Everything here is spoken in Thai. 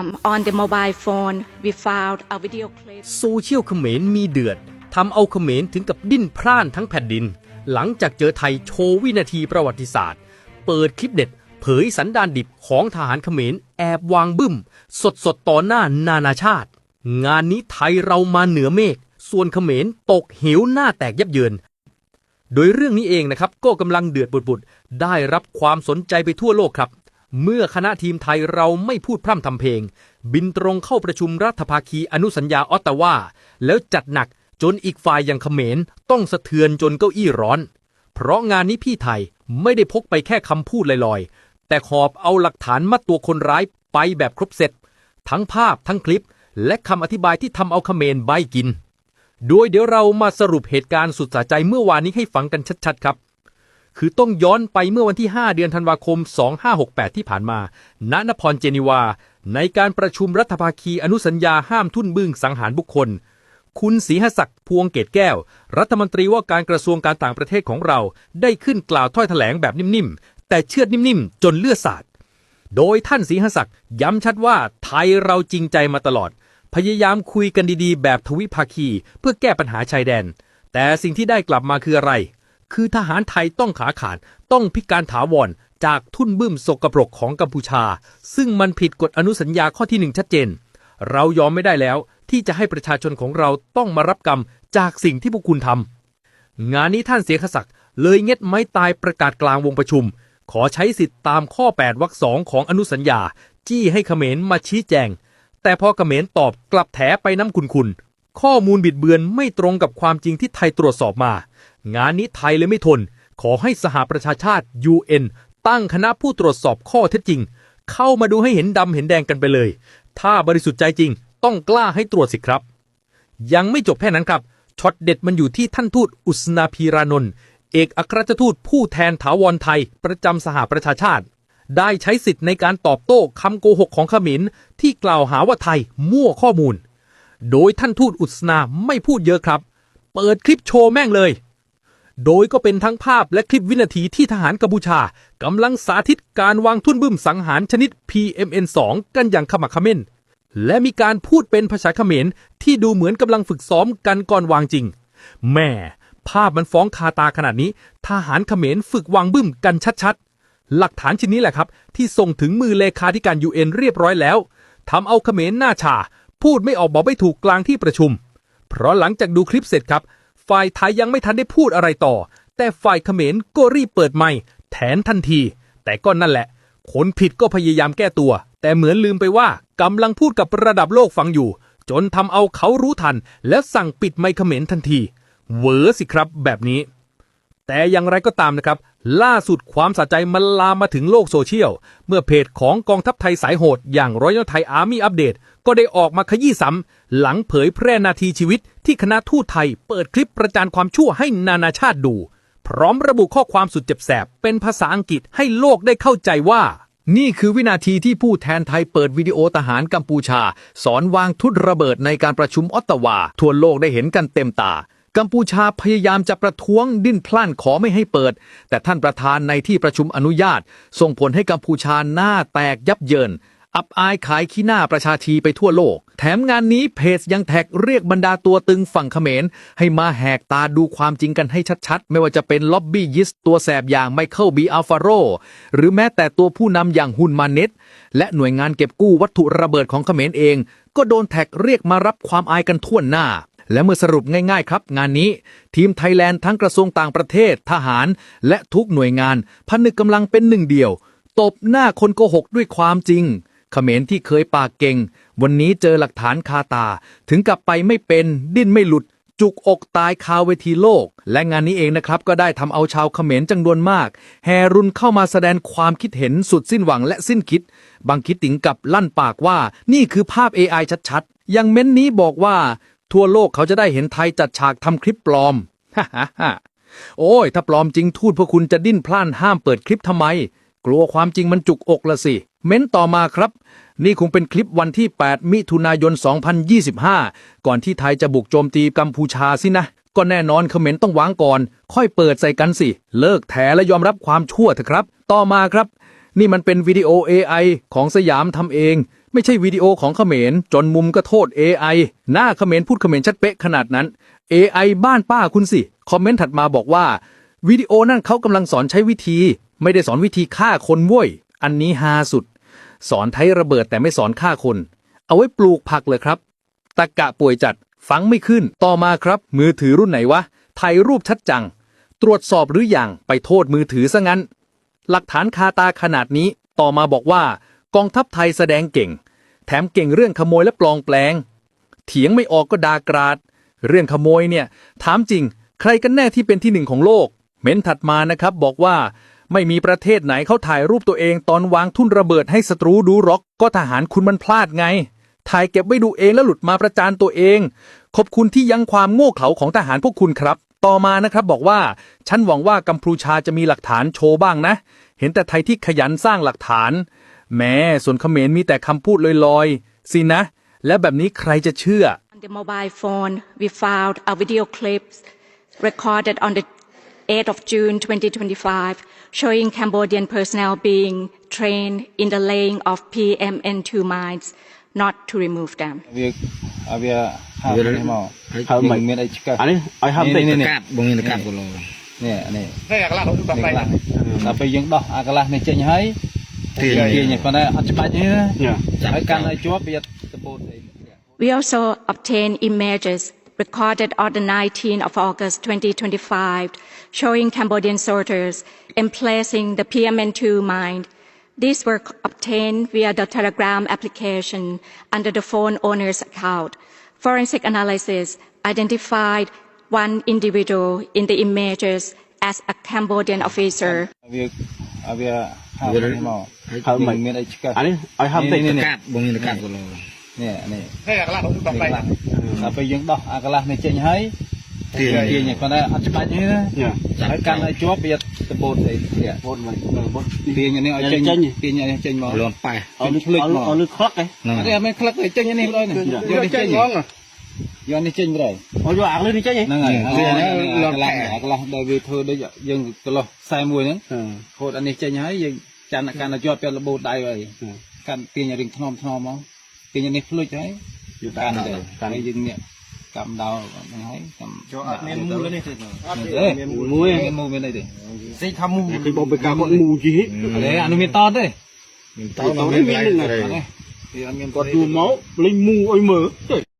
Um, on the mobile phone, we found a video clip. โซเชียลเขมรมีเดือดทำเอาเขมรถึงกับดิ้นพร่านทั้งแผ่นดิน หลังจากเจอไทยโชว์วินาทีประวัติศาสตร์ เปิดคลิปเด็ด เผยสันดานดิบของทหารเขมรแอบวางบึ้ม สดสดต่อหน้านานาชาติ งานนี้ไทยเรามาเหนือเมฆส่วนเขมรตกเหวหน้าแตกยับเยิน โดยเรื่องนี้เองนะครับก็กำลังเดือดบุดๆได้รับความสนใจไปทั่วโลกครับ เมื่อคณะทีมไทยเราไม่พูดพร่ำทำเพลง บินตรงเข้าประชุมรัฐภาคีอนุสัญญาออตตาวาแล้วจัดหนักจนอีกฝ่ายอย่างเขมรต้องสะเทือนจนเก้าอี้ร้อน เพราะงานนี้พี่ไทยไม่ได้พกไปแค่คำพูดลอยๆ แต่ขอบเอาหลักฐานมัดตัวคนร้ายไปแบบครบเสร็จ ทั้งภาพทั้งคลิป และคำอธิบายที่ทำเอาเขมรใบกิน โดยเดี๋ยวเรามาสรุปเหตุการณ์สุดสะใจเมื่อวานนี้ให้ฟังกันชัดๆครับ คือต้องย้อนไปเมื่อวันที่ 5 เดือนธันวาคม 2568 ที่ผ่านมา ณ นครเจนีวา ในการประชุมรัฐภาคีอนุสัญญาห้ามทุ่นบึ้งสังหารบุคคล คุณศรีหศักดิ์พวงเกตแก้ว รัฐมนตรีว่าการกระทรวงการต่างประเทศของเรา ได้ขึ้นกล่าวถ้อยแถลงแบบนิ่มๆ แต่เชือดนิ่มๆ จนเลือดสาด โดยท่านศรีหศักดิ์ย้ำชัดว่าไทยเราจริงใจมาตลอด พยายามคุยกันดีๆ แบบทวิภาคี เพื่อแก้ปัญหาชายแดน แต่สิ่งที่ได้กลับมาคืออะไร คือทหารไทยต้องขาขาดต้องพิการถาวรจากทุ่นบึ้มสกปรกของกัมพูชา ซึ่งมันผิดกฎอนุสัญญาข้อที่หนึ่งชัดเจน เรายอมไม่ได้แล้วที่จะให้ประชาชนของเราต้องมารับกรรมจากสิ่งที่พวกคุณทำงานนี้ท่านเสียขศักดิ์เลยเงียดไม้ตายประกาศกลางวงประชุม ขอใช้สิทธิ์ตามข้อ 8วรรคสองของอนุสัญญา จี้ให้เขมรมาชี้แจง แต่พอเขมรตอบกลับแถไปน้ำคุณคุณข้อมูลบิดเบือนไม่ตรงกับความจริงที่ไทยตรวจสอบมา งานนี้ไทยเลยไม่ทน ขอให้สหประชาชาติ UN ตั้งคณะผู้ตรวจสอบข้อเท็จจริง เข้ามาดูให้เห็นดำเห็นแดงกันไปเลย ถ้าบริสุทธิ์ใจจริง ต้องกล้าให้ตรวจสิครับ ยังไม่จบแค่นั้นครับช็อตเด็ดมันอยู่ที่ท่านทูตอุสนาพีรานนท์เอกอัครราชทูตผู้แทนถาวรไทย ประจำสหประชาชาติ ได้ใช้สิทธิ์ในการตอบโต้คำโกหกของขมินที่กล่าวหาว่าไทยมั่วข้อมูล โดยท่านทูตอุสนาไม่พูดเยอะครับ เปิดคลิปโชว์แม่งเลย โดยก็เป็นทั้งภาพและคลิปวินาทีที่ทหารกัมพูชากำลังสาธิตการวางทุ่นบึ้มสังหารชนิด PMN2 กันอย่างขมักขม้น และมีการพูดเป็นภาษาเขมรที่ดูเหมือนกำลังฝึกซ้อมกันก่อนวางจริง แม่ ภาพมันฟ้องคาตาขนาดนี้ ทหารเขมรฝึกวางบึ้มกันชัดๆ หลักฐานชิ้นนี้แหละครับ ที่ส่งถึงมือเลขาธิการ UN เรียบร้อยแล้วทำเอาเขมรหน้าชา พูดไม่ออกบอกไม่ถูกกลางที่ประชุม เพราะหลังจากดูคลิปเสร็จครับ ฝ่ายไทยยังไม่ทันได้พูดอะไรต่อ แต่ฝ่ายเขมรก็รีบเปิดไมค์แทนทันที แต่ก็นั่นแหละ คนผิดก็พยายามแก้ตัว แต่เหมือนลืมไปว่ากำลังพูดกับระดับโลกฟังอยู่ จนทำเอาเขารู้ทัน และสั่งปิดไมค์เขมรทันที เวอสิครับแบบนี้ แต่อย่างไรก็ตามนะครับ ล่าสุดความสะใจมันลามมาถึงโลกโซเชียล เมื่อเพจของกองทัพไทยสายโหด อย่างร้อยไทยอาร์มี่อัปเดต ก็ได้ออกมาขยี้ซ้ำหลังเผยแพร่นาทีชีวิตที่คณะทูตไทยเปิดคลิปประจานความชั่วให้นานาชาติดู พร้อมระบุข้อความสุดเจ็บแสบ เป็นภาษาอังกฤษให้โลกได้เข้าใจว่า นี่คือวินาทีที่ผู้แทนไทยเปิดวิดีโอทหารกัมพูชา สอนวางทุตระเบิดในการประชุมออตตาวา ทั่วโลกได้เห็นกันเต็มตากัมพูชาพยายามจะประท้วงดิ้นพล่านขอไม่ให้เปิด แต่ท่านประธานในที่ประชุมอนุญาต ส่งผลให้กัมพูชาหน้าแตกยับเยิน อับอายขายขี้หน้าประชาชีไปทั่วโลก แถมงานนี้เพจยังแท็กเรียกบรรดาตัวตึงฝั่งเขมร ให้มาแหกตาดูความจริงกันให้ชัดๆ ไม่ว่าจะเป็นล็อบบี้ยิสต์ตัวแสบอย่างไมเคิลบีอัลฟาโร หรือแม้แต่ตัวผู้นำอย่างฮุนมาเน็ตและหน่วยงานเก็บกู้วัตถุระเบิดของเขมรเอง ก็โดนแท็กเรียกมารับความอายกันทั่วหน้าและเมื่อสรุปง่ายๆครับ งานนี้ ทีมไทยแลนด์ทั้งกระทรวงต่างประเทศ ทหาร และทุกหน่วยงาน พันึกกำลังเป็นหนึ่งเดียว ตบหน้าคนโกหกด้วยความจริง เขมรที่เคยปากเก่ง วันนี้เจอหลักฐานคาตา ถึงกับไปไม่เป็น ดิ้นไม่หลุด จุกอกตายคาเวทีโลก และงานนี้เองนะครับ ก็ได้ทำเอาชาวเขมรจำนวนมากแห่รุนเข้ามาแสดงความคิดเห็นสุดสิ้นหวังและสิ้นคิด บางคิดถึงกับลั่นปากว่า นี่คือภาพ AI ชัดๆ ยังเม้นนี้บอกว่า ทั่วโลกเขาจะได้เห็นไทยจัดฉากทำคลิปปลอมฮ่าฮ่าฮ่าโอ้ย ถ้าปลอมจริงทูตพวกคุณจะดิ้นพล่านห้ามเปิดคลิปทำไม กลัวความจริงมันจุกอกละสิ เม้นต่อมาครับ นี่คงเป็นคลิปวันที่ 8 มิถุนายน 2025 ก่อนที่ไทยจะบุกโจมตีกัมพูชาสินะ ก็แน่นอนเขมรต้องวางก่อน ค่อยเปิดใส่กันสิ เลิกแถและยอมรับความชั่วเถอะครับ ต่อมาครับ นี่มันเป็นวิดีโอ AI ของสยามทำเอง ไม่ใช่วิดีโอของเขมร จนมุมก็โทษ AI หน้าเขมรพูดเขมรชัดเป๊ะขนาดนั้น AI บ้านป้าคุณสิ คอมเมนต์ถัดมาบอกว่าวิดีโอนั่นเขากำลังสอนใช้วิธี ไม่ได้สอนวิธีฆ่าคนว้ยอันนี้ฮาสุด สอนไทยระเบิดแต่ไม่สอนฆ่าคน เอาไว้ปลูกผักเลยครับตะกะป่วยจัดฟังไม่ขึ้นต่อมาครับ มือถือรุ่นไหนวะถ่ายรูปชัดจัง ตรวจสอบหรืออยังไปโทษมือถือซะงั้น หลักฐานคาตาขนาดนี้ ต่อมาบอกว่ากองทัพไทยแสดงเก่ง แถมเก่งเรื่องขโมยและปลองแปลง เถียงไม่ออกก็ด่ากราด เรื่องขโมยเนี่ย ถามจริง ใครกันแน่ที่เป็นที่หนึ่งของโลก เม้นถัดมานะครับบอกว่า ไม่มีประเทศไหนเขาถ่ายรูปตัวเองตอนวางทุ่นระเบิดให้ศัตรูดูหรอก ก็ทหารคุณมันพลาดไง ถ่ายเก็บไว้ดูเองแล้วหลุดมาประจานตัวเอง ขอบคุณที่ยังความโง่เขลาของทหารพวกคุณครับ ต่อมานะครับบอกว่า ฉันหวังว่ากัมพูชาจะมีหลักฐานโชว์บ้างนะ เห็นแต่ไทยที่ขยันสร้างหลักฐาน แม้ส่วนเขมรมีแต่คำพูดลอยๆ สินะ และแบบนี้ใครจะเชื่อ On the mobile phone, we found a video clip recorded on the 8 of June 2025, showing Cambodian personnel being trained in the laying of PMN2 mines, not to remove them. We, I have the The. We also obtained images recorded on the 19th of August 2025, showing Cambodian soldiers emplacing the PMN2 mine. These were obtained via the Telegram application under the phone owner's account. Forensic analysis identified one individual in the images as a Cambodian officer. I have the. ហើមនេះមកហើយហើមមិមិននមានអីឆ្កឹះអានេះឲ្យហើមតិចនេះទៅនេះកាត់បងមានទៅកាត់គីឡូនេះនេះនេះអាកន្លះរបស់នេះបែកខ្លះដល់ពេលយើងដោះអាកន្លះនេះចេញហើយទាញទាញប៉ុន្តែអត់ច្បាច់ទេណាញ៉ាហើយកាន់ឲ្យជាប់វាតបូតអីនេះបូនមកបូនទាញនេះឲ្យចេញចេញទាញឲ្យចេញមកលំប៉ែឲ្យភ្លេចមកឲ្យលឺខ្លឹកហ៎អត់ទេអត់មានក្លឹកទេចេញនេះបងនេះយកនេះចេញយកនេះចេញបងឲ្យយកអាកលឺនេះចេញហ៎ហ្នឹងហើយវាអាលកំន្លះប៉ែអាកន្លះដែលវាធ្វើដូចយើងកន្លោះខ្សែមួយហ្នឹងខូតអានេះចេញហើយយើងចាំតែកាន់តែជាប់ពាក់លបូតដៃហើយកាន់ទាញរៀងថ្នមថ្នមមក ទាញនេះភ្លុចហើយយកកាន់ទៅកាន់យើងនេះកំដៅហ្នឹងហើយកំចូលអត់មានមូលនេះទេអត់មានមូលមួយមានមូលមានអីទេ សេចថាមូគឺបងไปកាគាត់មូជី អត់ទេអានោះមានតតទេ តោះមានហ្នឹង អត់ទេវាអត់មាន គាត់ជួមកលេងមូឲ្យមើល